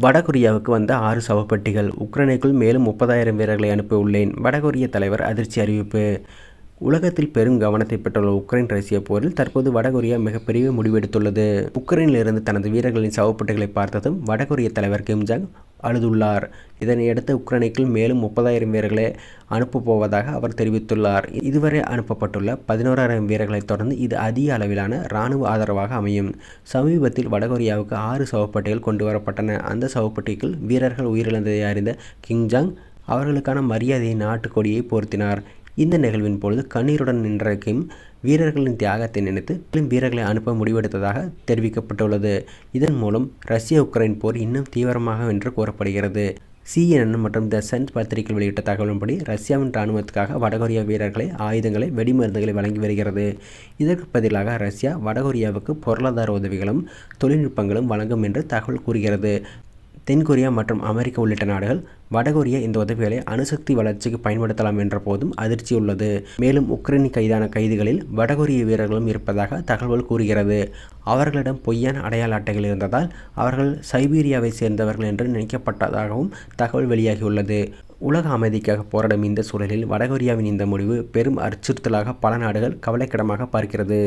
வடகொரியாவுக்கு வந்த ஆறு சவப்பெட்டிகள் உக்ரைனுக்குள் மேலும் முப்பதாயிரம் வீரர்களை அனுப்ப உள்ளேன். வடகொரிய தலைவர் அதிர்ச்சி அறிவிப்பு. உலகத்தில் பெரும் கவனத்தை பெற்றுள்ள உக்ரைன் ரஷ்ய போரில் தற்போது வடகொரியா மிகப்பெரிய முடிவெடுத்துள்ளது. உக்ரைனிலிருந்து தனது வீரர்களின் சவப்பட்டுகளை பார்த்ததும் வடகொரிய தலைவர் கிம் ஜாங் அழுதுள்ளார். இதனையடுத்து உக்ரைனுக்குள் மேலும் முப்பதாயிரம் வீரர்களை அனுப்பப் போவதாக அவர் தெரிவித்துள்ளார். இதுவரை அனுப்பப்பட்டுள்ள பதினோராயிரம் வீரர்களை தொடர்ந்து இது அதிக அளவிலான இராணுவ ஆதரவாக அமையும். சமீபத்தில் வடகொரியாவுக்கு ஆறு சவப்பட்டிகள் கொண்டு வரப்பட்டன. அந்த சவப்பட்டிக்குள் வீரர்கள் உயிரிழந்ததை அறிந்த கிங் ஜாங் அவர்களுக்கான மரியாதையை நாட்டுக் கொடியை போர்த்தினார். இந்த நிகழ்வின் பொழுது கண்ணீருடன் நின்ற கிம் வீரர்களின் தியாகத்தை நினைத்து மேலும் வீரர்களை அனுப்ப முடிவெடுத்ததாக தெரிவிக்கப்பட்டுள்ளது. இதன் மூலம் ரஷ்ய உக்ரைன் போர் இன்னும் தீவிரமாக என்று கூறப்படுகிறது சிஎன்என் மற்றும் த சன் பத்திரிகை வெளியிட்ட தகவலின்படி ரஷ்யாவின் இராணுவத்துக்காக வடகொரியா வீரர்களை ஆயுதங்களை வெடிமருந்துகளை வழங்கி வருகிறது. இதற்கு பதிலாக ரஷ்யா வடகொரியாவுக்கு பொருளாதார உதவிகளும் தொழில்நுட்பங்களும் வழங்கும் என்று தகவல் கூறுகிறது. தென்கொரியா மற்றும் அமெரிக்கா உள்ளிட்ட நாடுகள் வடகொரியா இந்த உதவிகளை அணுசக்தி வளர்ச்சிக்கு பயன்படுத்தலாம் என்ற போதும் அதிர்ச்சி உள்ளது. மேலும் உக்ரைன் கைதான கைதிகளில் வடகொரிய வீரர்களும் இருப்பதாக தகவல் கூறுகிறது. அவர்களிடம் பொய்யான அடையாள அட்டைகள் இருந்ததால் அவர்கள் சைபீரியாவை சேர்ந்தவர்கள் என்று நினைக்கப்பட்டதாகவும் தகவல் வெளியாகியுள்ளது. உலக அமைதிக்காக போராடும் இந்த சூழலில் வடகொரியாவின் இந்த முடிவு பெரும் அச்சுறுத்தலாக பல நாடுகள் கவலைக்கிடமாக பார்க்கிறது.